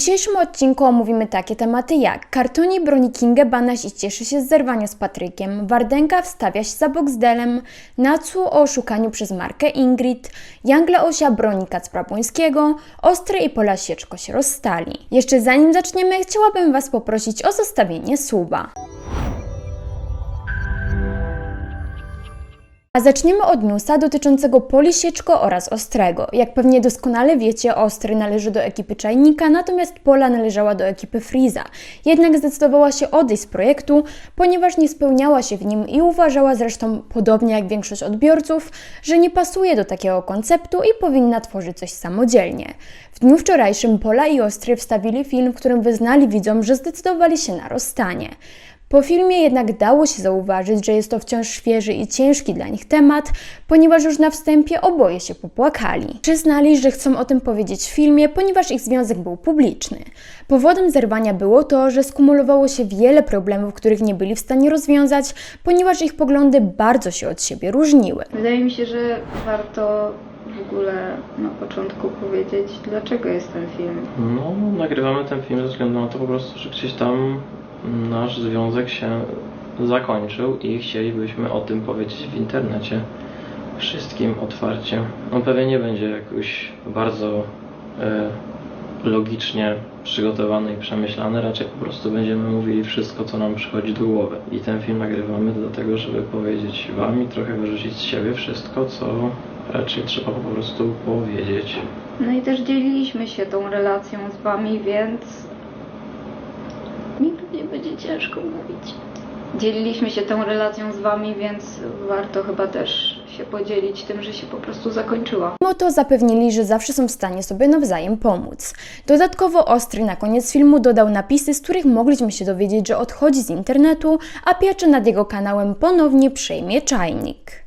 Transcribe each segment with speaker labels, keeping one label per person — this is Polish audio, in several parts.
Speaker 1: W dzisiejszym odcinku omówimy takie tematy jak Kartoni broni Kingę Banaś i cieszy się z zerwania z Patrykiem, Wardenka wstawia się za Boxdelem, Natsu o oszukaniu przez markę Ingrid, Jangle Osia broni Kacpra Błońskiego, Ostry i Pola Sieczko się rozstali. Jeszcze zanim zaczniemy, chciałabym Was poprosić o zostawienie suba. A zaczniemy od newsa dotyczącego Poli Sieczko oraz Ostrego. Jak pewnie doskonale wiecie, Ostry należy do ekipy Czajnika, natomiast Pola należała do ekipy Freeza. Jednak zdecydowała się odejść z projektu, ponieważ nie spełniała się w nim i uważała zresztą, podobnie jak większość odbiorców, że nie pasuje do takiego konceptu i powinna tworzyć coś samodzielnie. W dniu wczorajszym Pola i Ostry wstawili film, w którym wyznali widzom, że zdecydowali się na rozstanie. Po filmie jednak dało się zauważyć, że jest to wciąż świeży i ciężki dla nich temat, ponieważ już na wstępie oboje się popłakali. Przyznali, że chcą o tym powiedzieć w filmie, ponieważ ich związek był publiczny. Powodem zerwania było to, że skumulowało się wiele problemów, których nie byli w stanie rozwiązać, ponieważ ich poglądy bardzo się od siebie różniły.
Speaker 2: Wydaje mi się, że warto w ogóle na początku powiedzieć, dlaczego jest ten film.
Speaker 3: No, nagrywamy ten film ze względu na to po prostu, że gdzieś tam nasz związek się zakończył i chcielibyśmy o tym powiedzieć w internecie wszystkim otwarcie. On pewnie nie będzie jakoś bardzo e, logicznie przygotowany i przemyślany, raczej po prostu będziemy mówili wszystko, co nam przychodzi do głowy. I ten film nagrywamy dlatego, żeby powiedzieć Wam i trochę wyrzucić z siebie wszystko, co raczej trzeba po prostu powiedzieć.
Speaker 2: No i też dzieliliśmy się tą relacją z wami, więc ciężko mówić. Dzieliliśmy się tą relacją z wami, więc warto chyba też się podzielić tym, że się po prostu zakończyła.
Speaker 1: Mimo to zapewnili, że zawsze są w stanie sobie nawzajem pomóc. Dodatkowo Ostry na koniec filmu dodał napisy, z których mogliśmy się dowiedzieć, że odchodzi z internetu, a pieczę nad jego kanałem ponownie przejmie czajnik.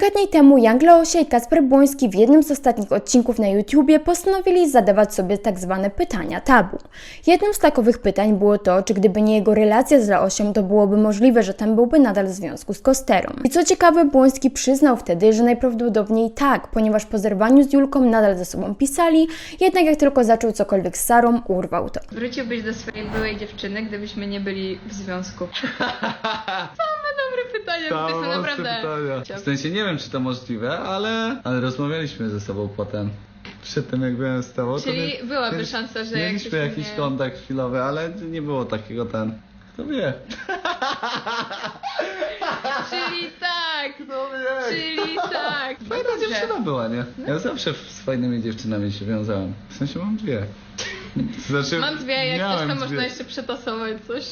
Speaker 1: Kilka dni temu Jan Leosia i Kacper Błoński w jednym z ostatnich odcinków na YouTubie postanowili zadawać sobie tak zwane pytania tabu. Jednym z takowych pytań było to, czy gdyby nie jego relacja z Leosiem, to byłoby możliwe, że ten byłby nadal w związku z Kosterą. I co ciekawe, Błoński przyznał wtedy, że najprawdopodobniej tak, ponieważ po zerwaniu z Julką nadal ze sobą pisali, jednak jak tylko zaczął cokolwiek z Sarą, urwał to.
Speaker 4: Wróciłbyś do swojej byłej dziewczyny, gdybyśmy nie byli w związku. Dobre pytania, to są naprawdę.
Speaker 5: pytania. W sensie nie wiem, czy to możliwe, ale, ale rozmawialiśmy ze sobą potem. Przed tym, jak byłem z tobą. to
Speaker 4: Czyli
Speaker 5: mi-
Speaker 4: byłaby
Speaker 5: mieliśmy-
Speaker 4: szansa, że
Speaker 5: Mieliśmy jakiś
Speaker 4: nie-
Speaker 5: kontakt chwilowy, ale nie było takiego ten. Kto wie?
Speaker 4: Czyli tak!
Speaker 5: Kto wie?
Speaker 4: Czyli tak!
Speaker 5: Fajna dziewczyna była, nie? Ja zawsze z fajnymi dziewczynami się wiązałem. W sensie mam dwie. Znaczy,
Speaker 4: Mam dwie, jak coś to
Speaker 5: dwie.
Speaker 4: można jeszcze przetasować coś.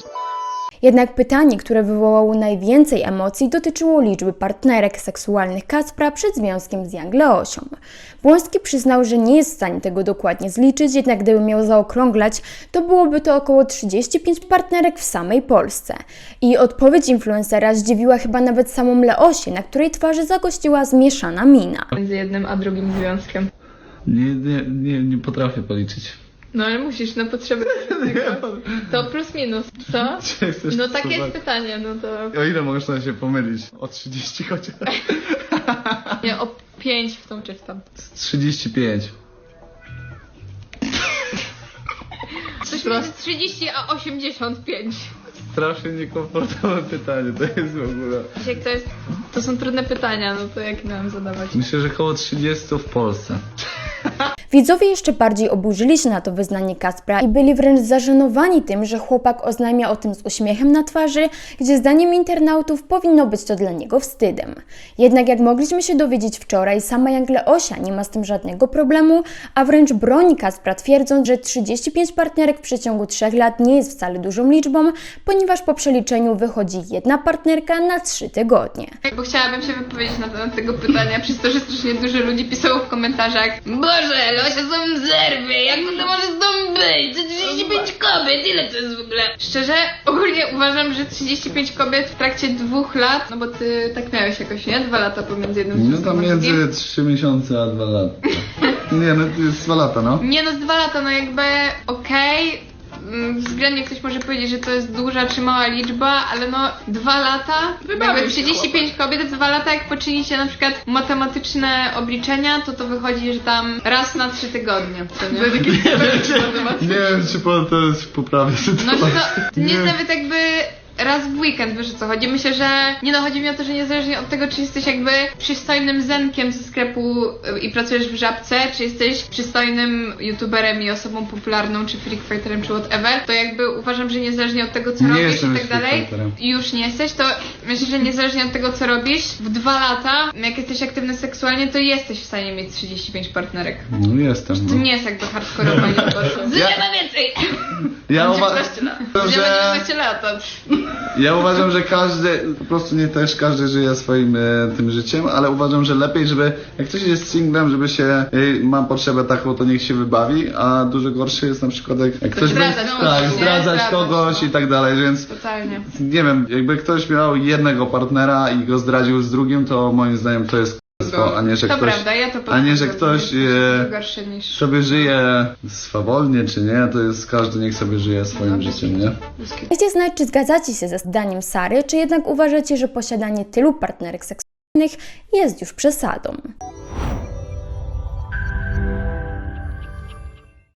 Speaker 1: Jednak pytanie, które wywołało najwięcej emocji, dotyczyło liczby partnerek seksualnych Kacpra przed związkiem z Jan Leosią. Błoński przyznał, że nie jest w stanie tego dokładnie zliczyć, jednak gdyby miał zaokrąglać, to byłoby to około 35 partnerek w samej Polsce. I odpowiedź influencera zdziwiła chyba nawet samą Leosię, na której twarzy zagościła zmieszana mina.
Speaker 4: Między jednym a drugim związkiem.
Speaker 5: Nie, nie, nie, nie potrafię policzyć.
Speaker 4: No ale musisz na potrzeby tego. To plus minus, co? No takie jest pytanie, no to...
Speaker 5: O ile można się pomylić? O 30 chociaż?
Speaker 4: Nie, o 5 w tą czy w tą.
Speaker 5: 35.
Speaker 4: Coś między 30 a 85.
Speaker 5: Strasznie niekomfortowe pytanie to jest w ogóle.
Speaker 4: Jak to jest... To są trudne pytania, no to jak miałam zadawać?
Speaker 5: Myślę, że około 30 w Polsce.
Speaker 1: Widzowie jeszcze bardziej oburzyli się na to wyznanie Kaspra i byli wręcz zażenowani tym, że chłopak oznajmia o tym z uśmiechem na twarzy, gdzie zdaniem internautów powinno być to dla niego wstydem. Jednak jak mogliśmy się dowiedzieć wczoraj, sama Jangle Osia nie ma z tym żadnego problemu, a wręcz broni Kaspra twierdząc, że 35 partnerek w przeciągu 3 lat nie jest wcale dużą liczbą, ponieważ po przeliczeniu wychodzi jedna partnerka na 3 tygodnie.
Speaker 4: Bo chciałabym się wypowiedzieć na temat tego pytania, przez to, że strasznie dużo ludzi pisało w komentarzach Boże, Losia są zerwy, jak to może z tą być? To 35 kobiet, ile to jest w ogóle? Szczerze, ogólnie uważam, że 35 kobiet w trakcie dwóch lat, no bo ty tak miałeś jakoś, nie? Dwa lata pomiędzy jednym
Speaker 5: No tam między 3 miesiące a 2 lata. Nie, no to jest 2 lata, no.
Speaker 4: Nie no, z dwa lata, no jakby okej, mm, względnie ktoś może powiedzieć, że to jest duża czy mała liczba, ale no dwa lata,
Speaker 6: Wybawił
Speaker 4: jakby
Speaker 6: się
Speaker 4: 35 kobiet, dwa lata jak poczynicie na przykład matematyczne obliczenia, to to wychodzi, że tam raz na trzy tygodnie. Nie?
Speaker 5: Nie wiem, czy po, to jest poprawne
Speaker 4: No to, to nie jest nawet jakby raz w weekend, wiesz o co chodzi. Myślę, że nie no, chodzi mi o to, że niezależnie od tego, czy jesteś jakby przystojnym zenkiem ze sklepu y, i pracujesz w żabce, czy jesteś przystojnym youtuberem i osobą popularną, czy freakfighterem, czy whatever, to jakby uważam, że niezależnie od tego, co
Speaker 5: Nie
Speaker 4: robisz i
Speaker 5: już
Speaker 4: tak dalej, już nie jesteś, to myślę, że niezależnie od tego, co robisz, w dwa lata, jak jesteś aktywny seksualnie, to jesteś w stanie mieć 35 partnerek.
Speaker 5: No jestem.
Speaker 4: To
Speaker 5: No.
Speaker 4: nie jest jakby hardkorowa liczba. Zuzia ma więcej!
Speaker 5: Ja, uwa-
Speaker 4: Zuzia ma
Speaker 5: że,
Speaker 4: 19 lat.
Speaker 5: Ja uważam, że każdy, po prostu nie też każdy żyje swoim e, tym życiem, ale uważam, że lepiej, żeby jak ktoś jest singlem, żeby się, e, ma potrzebę taką, to niech się wybawi, a dużo gorsze jest na przykład jak, jak ktoś
Speaker 4: Zdradzać
Speaker 5: będzie,
Speaker 4: kogoś,
Speaker 5: tak,
Speaker 4: nie?
Speaker 5: zdradzać
Speaker 4: Zdradzać,
Speaker 5: kogoś
Speaker 4: no.
Speaker 5: i tak dalej, więc
Speaker 4: Totalnie.
Speaker 5: nie wiem, jakby ktoś miał jednego partnera i go zdradził z drugim, to moim zdaniem to jest a nie, że
Speaker 4: to
Speaker 5: ktoś
Speaker 4: prawda, ja to
Speaker 5: a nie, że
Speaker 4: potwierdzam,
Speaker 5: ktoś, e,
Speaker 4: gorsze niż...
Speaker 5: sobie żyje swobodnie, czy nie, to jest każdy niech sobie żyje swoim życiem, nie?
Speaker 1: Dajcie znać, czy zgadzacie się ze zdaniem Sary, czy jednak uważacie, że posiadanie tylu partnerek seksualnych jest już przesadą.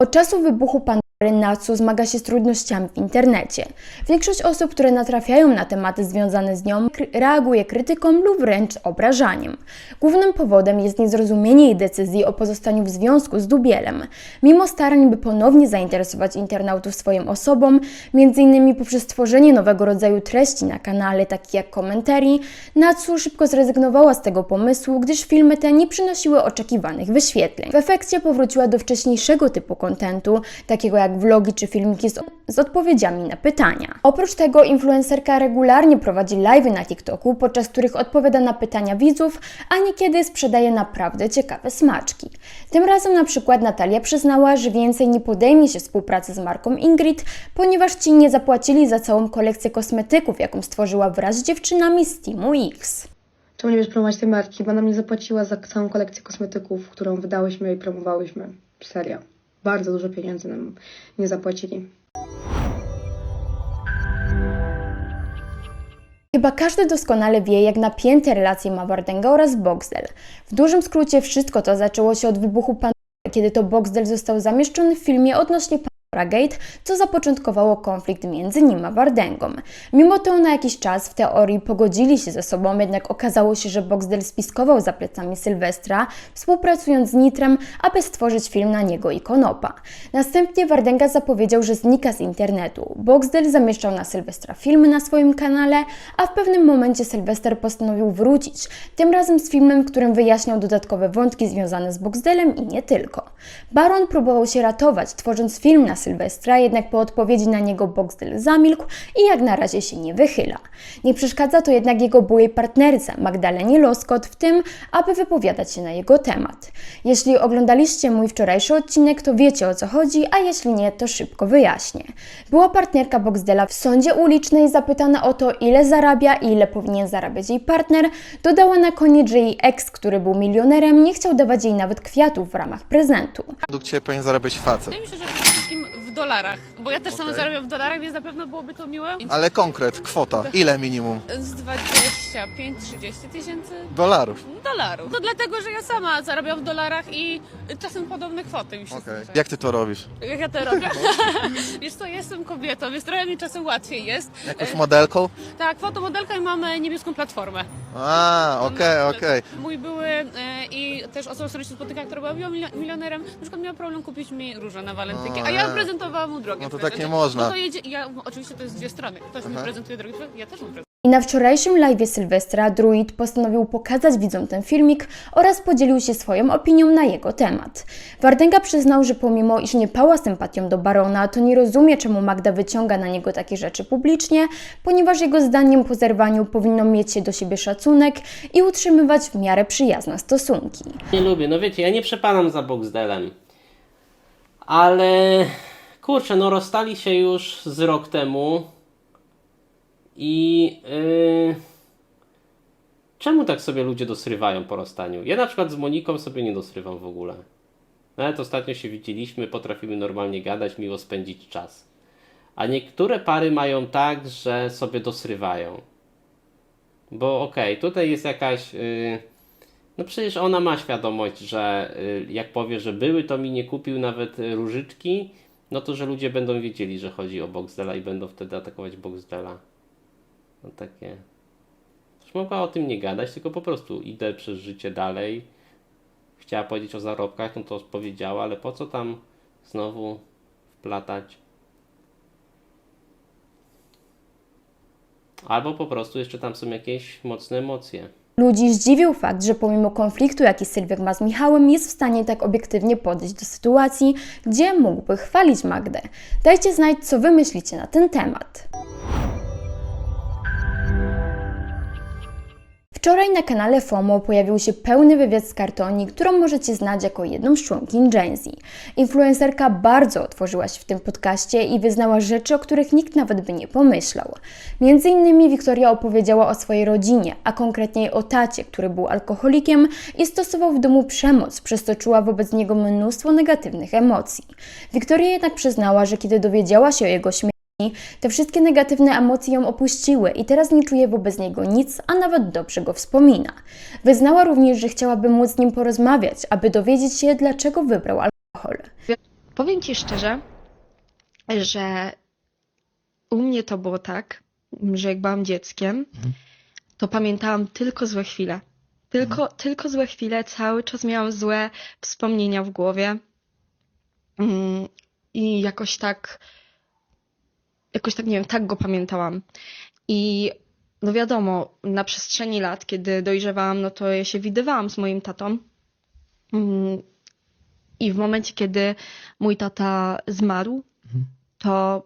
Speaker 1: Od czasu wybuchu Pandory Natsu zmaga się z trudnościami w internecie. Większość osób, które natrafiają na tematy związane z nią, reaguje krytyką lub wręcz obrażaniem. Głównym powodem jest niezrozumienie jej decyzji o pozostaniu w związku z Dubielem. Mimo starań, by ponownie zainteresować internautów swoją osobą, m.in. poprzez tworzenie nowego rodzaju treści na kanale, takich jak komentarii, Natsu szybko zrezygnowała z tego pomysłu, gdyż filmy te nie przynosiły oczekiwanych wyświetleń. W efekcie powróciła do wcześniejszego typu kontentu, takiego jak vlogi czy filmiki z, z odpowiedziami na pytania. Oprócz tego influencerka regularnie prowadzi live'y na TikToku, podczas których odpowiada na pytania widzów, a niekiedy sprzedaje naprawdę ciekawe smaczki. Tym razem na przykład Natalia przyznała, że więcej nie podejmie się współpracy z marką Ingrid, ponieważ ci nie zapłacili za całą kolekcję kosmetyków, jaką stworzyła wraz z dziewczynami z Teamu X.
Speaker 7: Czemu nie będziesz promować tej marki? Bo ona mnie zapłaciła za całą kolekcję kosmetyków, którą wydałyśmy i promowałyśmy. Serio. Bardzo dużo pieniędzy nam nie zapłacili.
Speaker 1: Chyba każdy doskonale wie, jak napięte relacje ma Wardenga oraz Boxdel. W dużym skrócie wszystko to zaczęło się od wybuchu Pandory, kiedy to Boxdel został zamieszczony w filmie odnośnie Pandora Gate, co zapoczątkowało konflikt między nim a Wardęgą. Mimo to na jakiś czas w teorii pogodzili się ze sobą, jednak okazało się, że Boxdel spiskował za plecami Sylwestra, współpracując z Nitrem, aby stworzyć film na niego i Konopa. Następnie Wardęga zapowiedział, że znika z internetu. Boxdel zamieszczał na Sylwestra filmy na swoim kanale, a w pewnym momencie Sylwester postanowił wrócić, tym razem z filmem, w którym wyjaśniał dodatkowe wątki związane z Boxdelem i nie tylko. Baron próbował się ratować, tworząc film na Sylwestra, jednak po odpowiedzi na niego Boxdel zamilkł i jak na razie się nie wychyla. Nie przeszkadza to jednak jego byłej partnerce Magdalenie Loskot w tym, aby wypowiadać się na jego temat. Jeśli oglądaliście mój wczorajszy odcinek, to wiecie o co chodzi, a jeśli nie, to szybko wyjaśnię. Była partnerka Boxdela w sądzie ulicznej zapytana o to, ile zarabia i ile powinien zarabiać jej partner, dodała na koniec, że jej ex, który był milionerem, nie chciał dawać jej nawet kwiatów w ramach prezentu.
Speaker 8: Według Ciebie powinien zarabiać facet.
Speaker 9: Wydaje mi się, że przede wszystkim dolarach, bo ja też sama
Speaker 8: Okej.
Speaker 9: zarabiam w dolarach, więc na pewno byłoby to miłe.
Speaker 8: Ale konkret, kwota. Ile minimum?
Speaker 9: Z 25-30 tysięcy
Speaker 8: Dolarów.
Speaker 9: dolarów. To dlatego, że ja sama zarabiam w dolarach i czasem podobne kwoty mi się zdarzają.
Speaker 8: Jak Ty to robisz?
Speaker 9: Jak ja to robię? Wiesz co, jestem kobietą, więc trochę mi czasem łatwiej jest.
Speaker 8: Jakąś modelką?
Speaker 9: Tak, fotomodelka i mamy niebieską platformę.
Speaker 8: A, okej, okej.
Speaker 9: Mój były e, i też osoba, z którą się spotykam, która była milio- milionerem, na przykład miała problem kupić mi róże na walentynki, a ja
Speaker 8: nie.
Speaker 9: prezentowałam mu drogie
Speaker 8: No to tak nie można.
Speaker 9: No to jedzie, ja, oczywiście to jest dwie strony. Ktoś mi prezentuje drogie prezenty, ja też mu prezentuję.
Speaker 1: I na wczorajszym live Sylwestra Druid postanowił pokazać widzom ten filmik oraz podzielił się swoją opinią na jego temat. Wardęga przyznał, że pomimo iż nie pała sympatią do Barona, to nie rozumie czemu Magda wyciąga na niego takie rzeczy publicznie, ponieważ jego zdaniem po zerwaniu powinno mieć się do siebie szacunek i utrzymywać w miarę przyjazne stosunki.
Speaker 10: Nie lubię, no wiecie, ja nie przepadam za Boxdelem. Ale kurczę, no rozstali się już z rok temu. I yy, czemu tak sobie ludzie dosrywają po rozstaniu? Ja na przykład z Moniką sobie nie dosrywam w ogóle. Nawet ostatnio się widzieliśmy, potrafimy normalnie gadać, miło spędzić czas. A niektóre pary mają tak, że sobie dosrywają. Bo okej, tutaj jest jakaś. Yy, no przecież ona ma świadomość, że yy, jak powie, że były, to mi nie kupił nawet y, różyczki, no to że ludzie będą wiedzieli, że chodzi o Boxdela i będą wtedy atakować Boxdela. No takie. Mogła o tym nie gadać, tylko po prostu idę przez życie dalej. Chciała powiedzieć o zarobkach, no to powiedziała, ale po co tam znowu wplatać? Albo po prostu jeszcze tam są jakieś mocne emocje.
Speaker 1: Ludzi zdziwił fakt, że pomimo konfliktu, jaki Sylwek ma z Michałem, jest w stanie tak obiektywnie podejść do sytuacji, gdzie mógłby chwalić Magdę. Dajcie znać, co wy myślicie na ten temat. Wczoraj na kanale FOMO pojawił się pełny wywiad z Kartoni, którą możecie znać jako jedną z członkiń Gen Z. Influencerka bardzo otworzyła się w tym podcaście i wyznała rzeczy, o których nikt nawet by nie pomyślał. Między innymi Wiktoria opowiedziała o swojej rodzinie, a konkretniej o tacie, który był alkoholikiem i stosował w domu przemoc, przez co czuła wobec niego mnóstwo negatywnych emocji. Wiktoria jednak przyznała, że kiedy dowiedziała się o jego śmierci, te wszystkie negatywne emocje ją opuściły i teraz nie czuje wobec niego nic, a nawet dobrze go wspomina. Wyznała również, że chciałaby móc z nim porozmawiać, aby dowiedzieć się, dlaczego wybrał alkohol.
Speaker 6: Powiem Ci szczerze, że u mnie to było tak, że jak byłam dzieckiem, to pamiętałam tylko złe chwile. Tylko, tylko złe chwile, cały czas miałam złe wspomnienia w głowie. Mm, I jakoś tak, jakoś tak, nie wiem, tak go pamiętałam. I no wiadomo, na przestrzeni lat, kiedy dojrzewałam, no to ja się widywałam z moim tatą. Mm, I w momencie, kiedy mój tata zmarł, to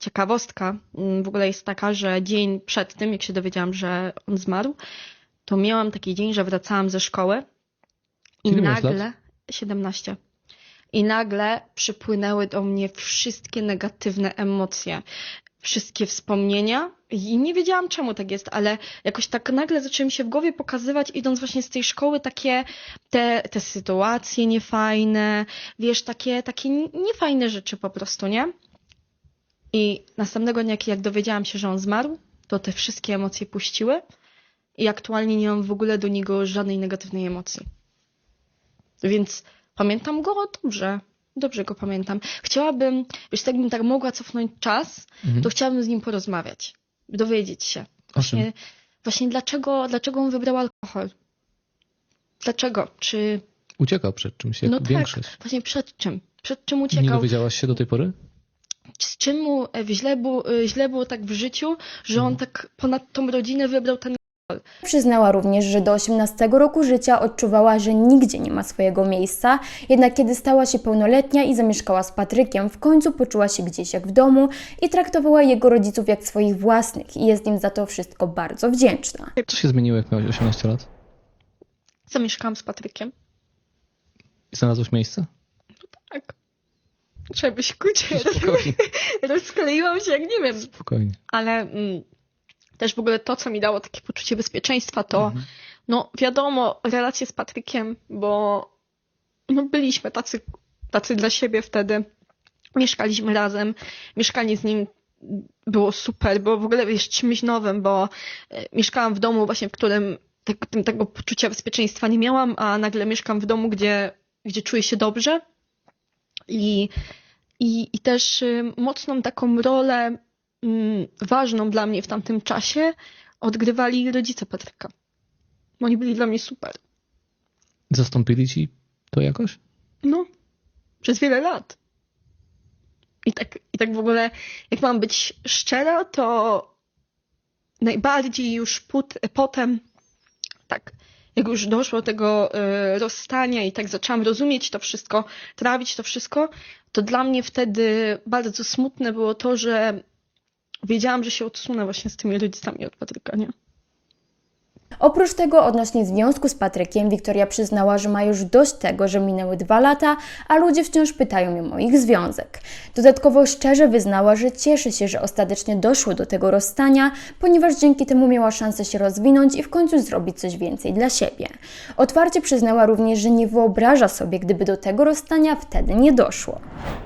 Speaker 6: ciekawostka mm, w ogóle jest taka, że dzień przed tym, jak się dowiedziałam, że on zmarł, to miałam taki dzień, że wracałam ze szkoły i
Speaker 11: Ile
Speaker 6: nagle,
Speaker 11: lat?
Speaker 6: 17, i nagle przypłynęły do mnie wszystkie negatywne emocje, wszystkie wspomnienia i nie wiedziałam czemu tak jest, ale jakoś tak nagle zaczęły mi się w głowie pokazywać, idąc właśnie z tej szkoły, takie te, te sytuacje niefajne, wiesz, takie, takie niefajne rzeczy po prostu, nie? I następnego dnia, jak dowiedziałam się, że on zmarł, to te wszystkie emocje puściły i aktualnie nie mam w ogóle do niego żadnej negatywnej emocji. Więc pamiętam go dobrze. Dobrze go pamiętam. Chciałabym, wiesz, jakbym tak mogła cofnąć czas,
Speaker 11: Mhm.
Speaker 6: to chciałabym z nim porozmawiać. Dowiedzieć się. Właśnie, właśnie dlaczego, dlaczego on wybrał alkohol? Dlaczego? Czy.
Speaker 11: Uciekał przed czymś, jak
Speaker 6: no tak,
Speaker 11: większość.
Speaker 6: właśnie przed czym? Przed czym
Speaker 11: Nie
Speaker 6: uciekał?
Speaker 11: dowiedziałaś się do tej pory?
Speaker 6: z czym mu e, źle było, e, źle było tak w życiu, że on tak ponad tą rodzinę wybrał ten
Speaker 1: Przyznała również, że do 18 roku życia odczuwała, że nigdzie nie ma swojego miejsca, jednak kiedy stała się pełnoletnia i zamieszkała z Patrykiem, w końcu poczuła się gdzieś jak w domu i traktowała jego rodziców jak swoich własnych i jest im za to wszystko bardzo wdzięczna.
Speaker 11: Co się zmieniło, jak miałeś 18 lat?
Speaker 6: Zamieszkałam z Patrykiem.
Speaker 11: I znalazłeś miejsce?
Speaker 6: Tak. Trzeba się kurczę,
Speaker 11: Spokojnie,
Speaker 6: rozkleiłam się jak nie wiem.
Speaker 11: spokojnie.
Speaker 6: Ale mm, też w ogóle to, co mi dało takie poczucie bezpieczeństwa, to no wiadomo, relacje z Patrykiem, bo no, byliśmy tacy, tacy dla siebie wtedy. Mieszkaliśmy razem, mieszkanie z nim było super, było w ogóle wiesz, czymś nowym, bo e, mieszkałam w domu właśnie, w którym tak, tego poczucia bezpieczeństwa nie miałam, a nagle mieszkam w domu, gdzie, gdzie czuję się dobrze. I, i, i też y, mocną taką rolę ważną dla mnie w tamtym czasie odgrywali rodzice Patryka. Oni byli dla mnie super.
Speaker 11: Zastąpili ci to jakoś?
Speaker 6: No, przez wiele lat. I tak, I tak w ogóle, jak mam być szczera, to najbardziej już put, potem, tak, jak już doszło do tego y, rozstania i tak zaczęłam rozumieć to wszystko, trawić to wszystko, to dla mnie wtedy bardzo smutne było to, że wiedziałam, że się odsunę właśnie z tymi rodzicami od Patryka, nie?
Speaker 1: Oprócz tego odnośnie związku z Patrykiem, Wiktoria przyznała, że ma już dość tego, że minęły dwa lata, a ludzie wciąż pytają ją o ich związek. Dodatkowo szczerze wyznała, że cieszy się, że ostatecznie doszło do tego rozstania, ponieważ dzięki temu miała szansę się rozwinąć i w końcu zrobić coś więcej dla siebie. Otwarcie przyznała również, że nie wyobraża sobie, gdyby do tego rozstania wtedy nie doszło.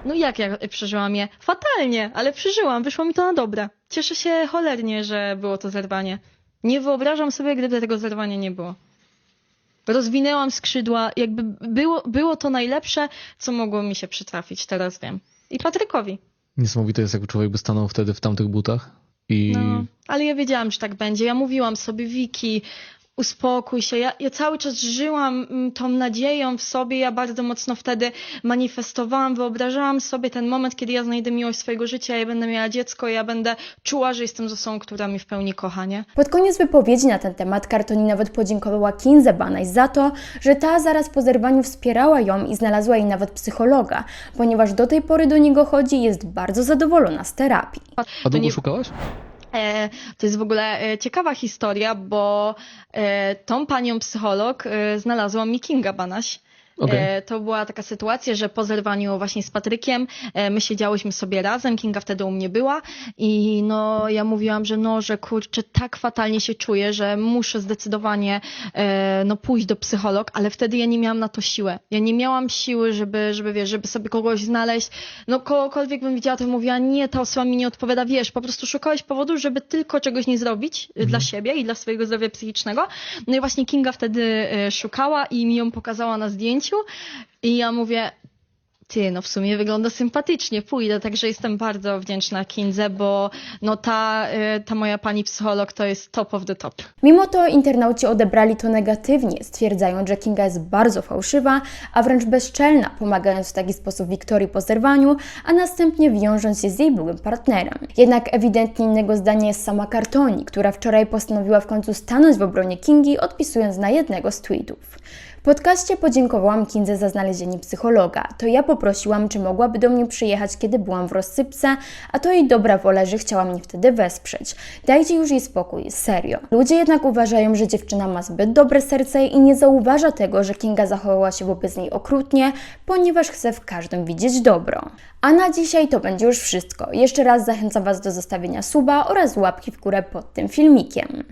Speaker 6: No jak ja przeżyłam je? Fatalnie, ale przeżyłam, wyszło mi to na dobre. Cieszę się cholernie, że było to zerwanie. Nie wyobrażam sobie, gdyby tego zerwania nie było. Rozwinęłam skrzydła, jakby było, było to najlepsze, co mogło mi się przytrafić, teraz wiem. I Patrykowi.
Speaker 11: Niesamowite jest, jakby człowiek by stanął wtedy w tamtych butach i
Speaker 6: No, ale ja wiedziałam, że tak będzie. Ja mówiłam sobie, Wiki, uspokój się. Ja, ja cały czas żyłam mm, tą nadzieją w sobie. Ja bardzo mocno wtedy manifestowałam, wyobrażałam sobie ten moment, kiedy ja znajdę miłość swojego życia, ja będę miała dziecko, ja będę czuła, że jestem z osobą, która mi w pełni kocha, nie?
Speaker 1: Pod koniec wypowiedzi na ten temat Kartoni nawet podziękowała Kinze Banaj za to, że ta zaraz po zerwaniu wspierała ją i znalazła jej nawet psychologa, ponieważ do tej pory do niego chodzi i jest bardzo zadowolona z terapii.
Speaker 11: A długo
Speaker 6: nie-
Speaker 11: szukałaś?
Speaker 6: E, to jest w ogóle e, ciekawa historia, bo e, tą panią psycholog znalazła mi Kinga Banaś.
Speaker 11: Okej.
Speaker 6: E, To była taka sytuacja, że po zerwaniu właśnie z Patrykiem e, my siedziałyśmy sobie razem, Kinga wtedy u mnie była i no ja mówiłam, że no, że kurczę, tak fatalnie się czuję, że muszę zdecydowanie e, no pójść do psycholog, ale wtedy ja nie miałam na to siłę. Ja nie miałam siły, żeby, żeby wiesz, żeby sobie kogoś znaleźć. No kogokolwiek bym widziała, to bym mówiła, nie, ta osoba mi nie odpowiada, wiesz, po prostu szukałeś powodu, żeby tylko czegoś nie zrobić e, dla siebie i dla swojego zdrowia psychicznego. No i właśnie Kinga wtedy e, szukała i mi ją pokazała na zdjęciu i ja mówię, ty, no w sumie wygląda sympatycznie, pójdę, także jestem bardzo wdzięczna Kindze, bo no ta, y, ta moja pani psycholog to jest top of the top.
Speaker 1: Mimo to internauci odebrali to negatywnie, stwierdzając, że Kinga jest bardzo fałszywa, a wręcz bezczelna, pomagając w taki sposób Wiktorii po zerwaniu, a następnie wiążąc się z jej byłym partnerem. Jednak ewidentnie innego zdania jest sama Kartoni, która wczoraj postanowiła w końcu stanąć w obronie Kingi, odpisując na jednego z tweetów. W podcaście podziękowałam Kindze za znalezienie psychologa. To ja poprosiłam, czy mogłaby do mnie przyjechać, kiedy byłam w rozsypce, a to jej dobra wola, że chciała mnie wtedy wesprzeć. Dajcie już jej spokój, serio. Ludzie jednak uważają, że dziewczyna ma zbyt dobre serce i nie zauważa tego, że Kinga zachowała się wobec niej okrutnie, ponieważ chce w każdym widzieć dobro. A na dzisiaj to będzie już wszystko. Jeszcze raz zachęcam Was do zostawienia suba oraz łapki w górę pod tym filmikiem.